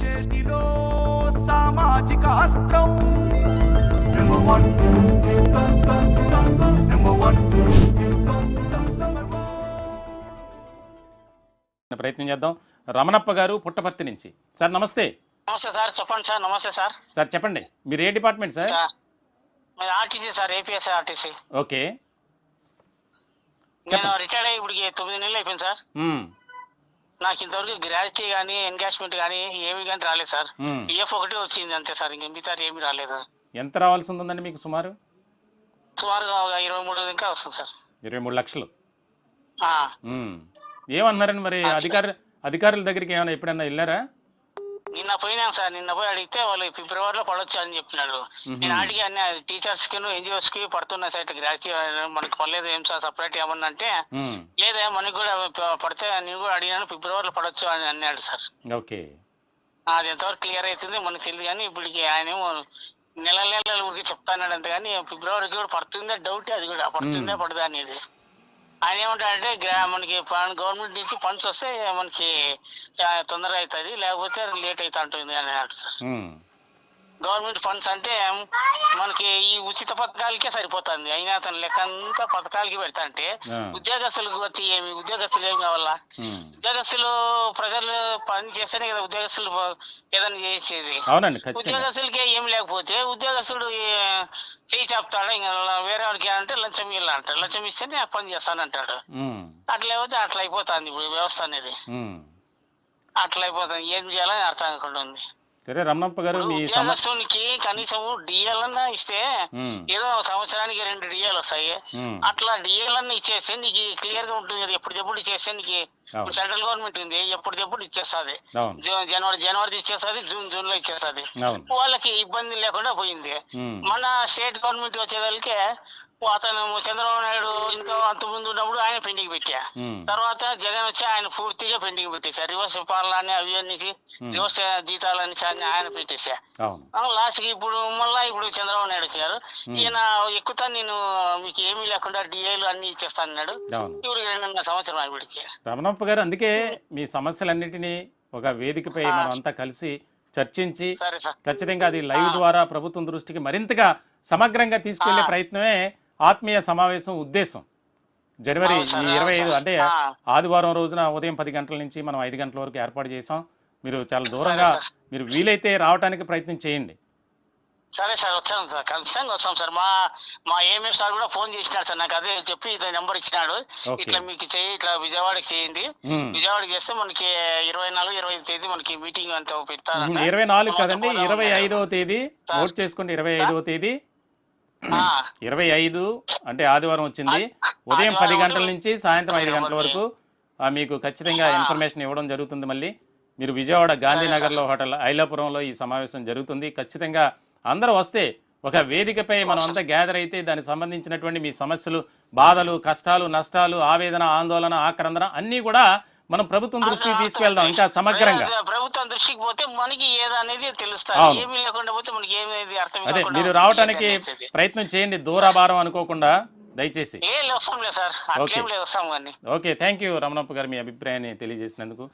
చేతిలో సామాజిక అస్త్రం. Number one. Number one. ప్రయత్నం చేద్దాం. రమణప్ప గారు పుట్టపర్తి నుంచి. సార్ నమస్తే. నమస్తే సార్ చెప్పండి సార్ నమస్తే సార్. సార్ చెప్పండి. మీరు ఏ department sir? RTC sir APS RTC. Okay. నేను రిటైర్డ్ అయ్యి ఇప్పటికి తొమ్మిది నెలలు అయిపోయింది సార్. నాకు ఇంతవరకు గ్రాడ్యుటీ కానీ ఎంగేజ్మెంట్ కానీ ఏమి కానీ రాలేదు సార్. మ్మ్. పిఎఫ్ ఒకటి వచ్చింది అంతే సార్ ఇంక మిగతా ఏమి రాలేదు. ఎంత రావాల్సి ఉందండి మీకు సుమారు? సుమారుగా ఒక ఇరవై మూడు ఇంకా వస్తుంది సార్. ఇరవై మూడు లక్షలు. ఏమన్నారండి మరి అధికారు అధికారుల దగ్గరికి ఏమైనా ఎప్పుడైనా వెళ్ళారా? నిన్న పోయినాను సార్ నిన్న పోయి అడిగితే వాళ్ళు ఫిబ్రవరిలో పడవచ్చు అని చెప్పినాడు నేను అడిగి అన్ని టీచర్స్కి ఎన్జిఓస్కి పడుతున్నాయి సార్ గ్రాడ్యుటీ మనకు పర్లేదు ఏం సార్ సపరేట్ ఏమన్నా అంటే. లేదా మనకు కూడా పడితే నేను కూడా అడిగాను ఫిబ్రవరిలో పడవచ్చు అని అన్నాడు సార్. ఓకే. అది ఎంతవరకు క్లియర్ అవుతుంది మనకు తెలియదు కానీ ఇప్పటికి ఆయన ఏమో నెల నెలల ఊరికి చెప్తాన్నాడు అంతే కానీ ఫిబ్రవరికి కూడా పడుతుందే డౌట్ అది కూడా పడుతుందే పడదా అనేది. ఆయన ఏమంటాడంటే మనకి గవర్నమెంట్ నుంచి ఫండ్స్ వస్తే మనకి ఆ, తొందరగా అవుతుంది లేకపోతే లేట్ అవుతా ఉంటుంది అని అన్నాడు సార్. గవర్నమెంట్ ఫండ్స్ అంటే మనకి ఈ ఉచిత పథకాలకే సరిపోతుంది అయినా అతను లెక్క అంతా పథకాలకి పెడతా అంటే. ఉద్యోగస్తులకు వచ్చి ఏమి ఉద్యోగస్తులు ఏం కావాలా. ఉద్యోగస్తులు ప్రజలు పని చేస్తేనే కదా ఉద్యోగస్తులు ఏదైనా చేసేది ఉద్యోగస్తులకే ఏం లేకపోతే ఉద్యోగస్తుడు చెప్తాడు ఇంకా వేరే వాడికి అంటే లంచం ఇవ్వాలి అంటాడు లంచం ఇస్తేనే పని చేస్తానంటాడు. మ్మ్. అట్లా అయిపోతే అట్లా అయిపోతుంది ఇప్పుడు వ్యవస్థ అనేది. అట్లా అయిపోతుంది. ఏం చేయాలని అర్థం కాకుండా ఉంది. సరే రమణప్ప గారు మీ సమస్య ఉద్యోగస్తునికి కనీసం డిఎల్ అన్నా ఇస్తే. ఏదో సంవత్సరానికి రెండు డిఎల్ వస్తాయి. అట్లా డిఎల్ అన్న ఇచ్చేస్తే నీకు క్లియర్గా ఉంటుంది కదా ఎప్పటికెప్పుడు ఇచ్చేస్తే నీకు. సెంట్రల్ గవర్నమెంట్ ఉంది ఎప్పటికెప్పుడు ఇచ్చేస్తుంది జనవరి జనవరి ఇచ్చేస్తుంది జూన్ జూన్లో ఇచ్చేస్తుంది వాళ్ళకి ఇబ్బంది లేకుండా పోయింది. మన స్టేట్ గవర్నమెంట్ వచ్చేదానికి అతను చంద్రబాబు నాయుడు ఇంకా అంత ముందు ఉన్నప్పుడు ఆయన పెండింగ్ పెట్టా. తర్వాత జగన్ వచ్చి ఆయన పూర్తిగా పెండింగ్ పెట్టేశారు రివర్స్ పాలన అవి అనేసి రివర్స్ జీతాలని అన్ని ఆయన పెట్టేశా. లాస్ట్ ఇప్పుడు మళ్ళా ఇప్పుడు చంద్రబాబు నాయుడు వచ్చారు ఈయన ఎక్కుతా నేను మీకు ఏమీ లేకుండా డిఏలు అన్ని ఇచ్చేస్తాను అన్నాడు అవును. ఇప్పుడు రెండున్నర సంవత్సరం ఆవిడికి రమణప్ప గారు అందుకే మీ సమస్యలన్నిటినీ ఒక వేదికపై మనం అంతా కలిసి చర్చించి ఖచ్చితంగా అది లైవ్ ద్వారా ప్రభుత్వం దృష్టికి మరింతగా సమగ్రంగా తీసుకెళ్ళే ప్రయత్నమే ఆత్మీయ సమావేశం ఉద్దేశం జనవరి ఇరవై ఐదు. అంటే. ఆదివారం రోజున ఉదయం పది గంటల నుంచి మనం ఐదు గంటల వరకు ఏర్పాటు చేసాం మీరు చాలా దూరంగా. మీరు వీలైతే రావడానికి ప్రయత్నం చేయండి సరే సార్ వచ్చాను సార్ ఖచ్చితంగా వస్తాం సార్ మా మా ఏమేమి సార్ కూడా ఫోన్ చేసినాడు సార్ నాకు అదే చెప్పి ఇట్లా నెంబర్ ఇచ్చినాడు. ఇట్లా మీకు చేయి ఇట్లా విజయవాడకి చేయండి. విజయవాడకి చేస్తే మనకి ఇరవై నాలుగు ఇరవై ఐదు తేదీ మనకి మీటింగ్ అంతా పెడతారంట ఇరవై నాలుగు కదండి ఇరవై. ఐదవ తేదీ. నోట్ చేసుకోండి ఇరవై ఐదవ తేదీ ఇరవై ఐదు అంటే ఆదివారం వచ్చింది. ఉదయం పది గంటల నుంచి సాయంత్రం ఐదు గంటల. వరకు మీకు ఖచ్చితంగా. ఇన్ఫర్మేషన్ ఇవ్వడం జరుగుతుంది మళ్ళీ. మీరు విజయవాడ గాంధీనగర్లో హోటల్ ఐలాపురంలో ఈ సమావేశం జరుగుతుంది. ఖచ్చితంగా అందరూ వస్తే ఒక వేదికపై మనం అంతా గ్యాదర్ అయితే దానికి సంబంధించినటువంటి మీ సమస్యలు బాధలు కష్టాలు నష్టాలు ఆవేదన ఆందోళన ఆక్రందన అన్నీ కూడా మనం ప్రభుత్వం దృష్టికి తీసుకెళ్దాం ఇంకా సమగ్రంగా. ప్ర- ప్రభుత్వం దృష్టికి పోతే మనకి ఏదనేది తెలుస్తుంది. ఏమీ లేకుండా పోతే మనకి ఏమీ అర్థం అదే మీరు రావడానికి. ప్రయత్నం చేయండి దూరాభారం అనుకోకుండా దయచేసి. ఓకే థ్యాంక్ యూ రమణప్ప గారు మీ అభిప్రాయాన్ని తెలియజేసినందుకు.